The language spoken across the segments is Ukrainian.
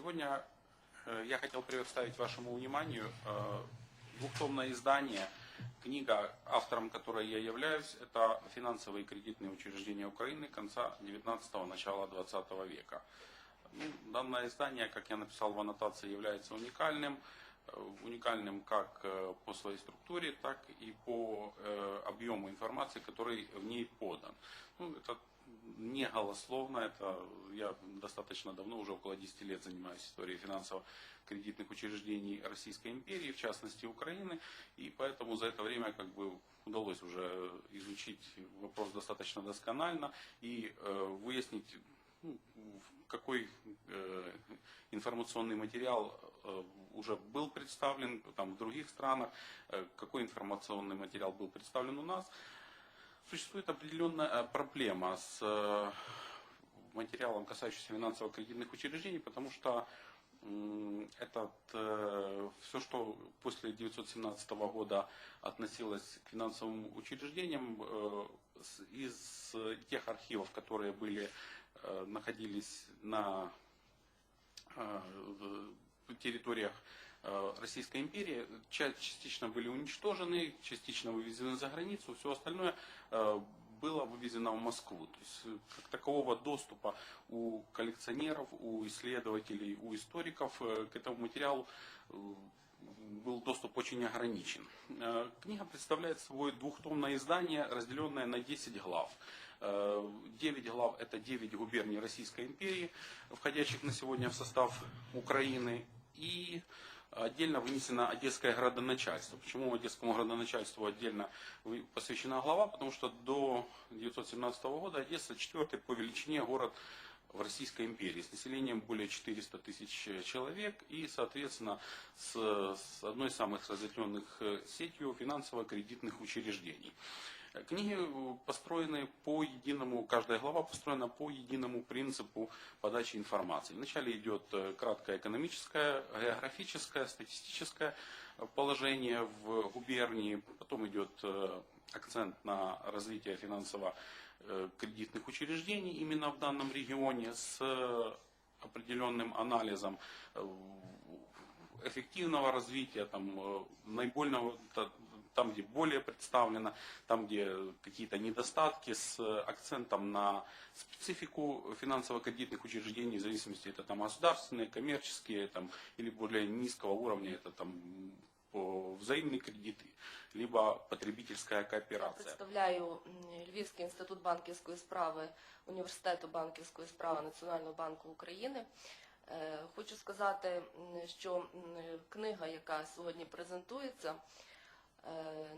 Сегодня э, я хотел представить вашему вниманию э, двухтомное издание, книга, автором которой я являюсь, это «Финансовые и кредитные учреждения Украины конца 19-го, начала 20 века». Ну, данное издание, как я написал в аннотации, является уникальным. Э, Уникальным как по своей структуре, так и по объему информации, который в ней подан. Ну, это не голословно, это я достаточно давно, уже около 10 лет занимаюсь историей финансово-кредитных учреждений Российской империи, в частности Украины, и поэтому за это время как бы удалось уже изучить вопрос достаточно досконально и э, выяснить, ну, какой э, информационный материал э, уже был представлен там, в других странах, э, какой информационный материал был представлен у нас. Существует определенная э, проблема с э, материалом, касающимся финансово-кредитных учреждений, потому что этот, э, все, что после 1917 года относилось к финансовым учреждениям, из тех архивов, которые были, находились на территориях э, Российской империи, ча- частично были уничтожены, частично вывезены за границу, все остальное э, было вывезено в Москву. То есть э, как такового доступа у коллекционеров, у исследователей, у историков к этому материалу был доступ очень ограничен. Книга представляет собой двухтомное издание, разделенное на 10 глав. Э, 9 глав – это 9 губерний Российской империи, входящих на сегодня в состав Украины. И отдельно вынесено Одесское градоначальство. Почему Одесскому градоначальству отдельно вы- посвящена глава? Потому что до 1917 года Одесса четвертый по величине город в Российской империи с населением более 400 тысяч человек и, соответственно, с, с одной из самых разветвленных э, сетью финансово-кредитных учреждений. Книги э, построены по единому, каждая глава построена по единому принципу подачи информации. Вначале идет э, краткое экономическое, географическое, статистическое э, положение в губернии, потом идет акцент на развитие финансово-кредитных учреждений именно в данном регионе с определенным анализом эффективного развития, там, наибольного, там, где более представлено, там, где какие-то недостатки с э, акцентом на специфику финансово-кредитных учреждений, в зависимости, это там государственные, коммерческие, там, или более низкого уровня, это там по- взаимные кредиты, либо потребительская Я кооперация. представляю м, Львівський інститут банківської справи Університету банківської справи Національного банку України. Е, Хочу сказати, м, що м, книга, яка сьогодні презентується, е,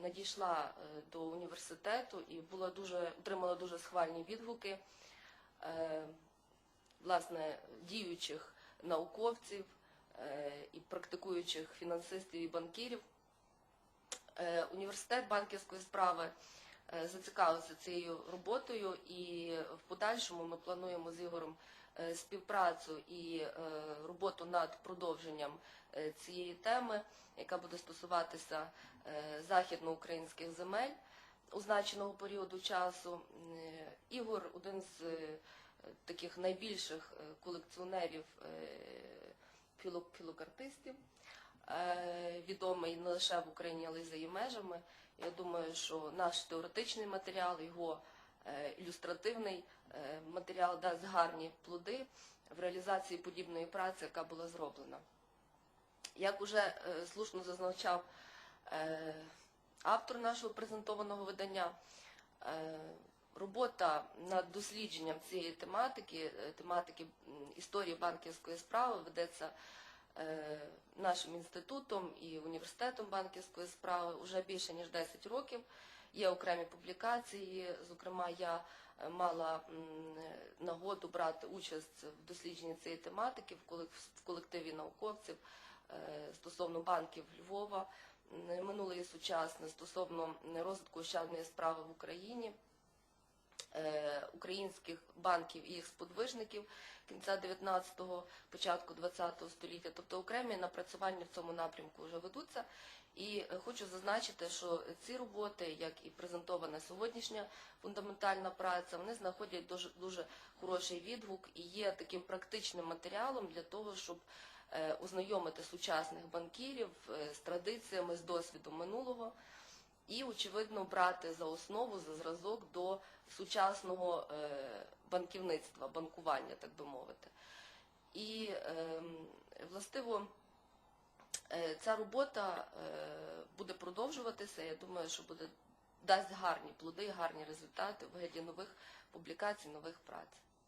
надійшла е, до університету і була дуже отримала дуже схвальні відгуки е, власне діючих науковців е, і практикуючих фінансистів і банкірів. Е, Університет банківської справи е, зацікавився цією роботою, і в подальшому ми плануємо з Ігорем е, співпрацю і е, роботу над продовженням е, цієї теми, яка буде стосуватися е, західноукраїнських земель означеного періоду часу. Е, Ігор один з е, таких найбільших е, колекціонерів е, філо- філокартистів е, відомий не лише в Україні, але й за її межами. Я думаю, що наш теоретичний матеріал, його е, ілюстративний е, матеріал дасть гарні плоди в реалізації подібної праці, яка була зроблена. Як уже е, слушно зазначав е, автор нашого презентованого видання, е, робота над дослідженням цієї тематики, е, тематики історії банківської справи ведеться е, нашим інститутом і університетом банківської справи вже більше ніж 10 років. Є окремі публікації. Зокрема, я е, мала е, нагоду брати участь в дослідженні цієї тематики в колективі науковців е, стосовно банків Львова, минуле і сучасне, стосовно розвитку ощадної справи в Україні е, українських банків і їх сподвижників кінця 19-го, початку 20-го століття. Тобто окремі напрацювання в цьому напрямку вже ведуться. І е, хочу зазначити, що ці роботи, як і презентована сьогоднішня фундаментальна праця, вони знаходять дуже, дуже хороший відгук і є таким практичним матеріалом для того, щоб е, ознайомити сучасних банкірів е, з традиціями, з досвідом минулого і, очевидно, брати за основу, за зразок до сучасного е, банківництва, банкування, так би мовити. І ем, властиво е, ця робота е, буде продовжуватися. Я думаю, що буде дасть гарні плоди, гарні результати в вигляді нових публікацій, нових праць.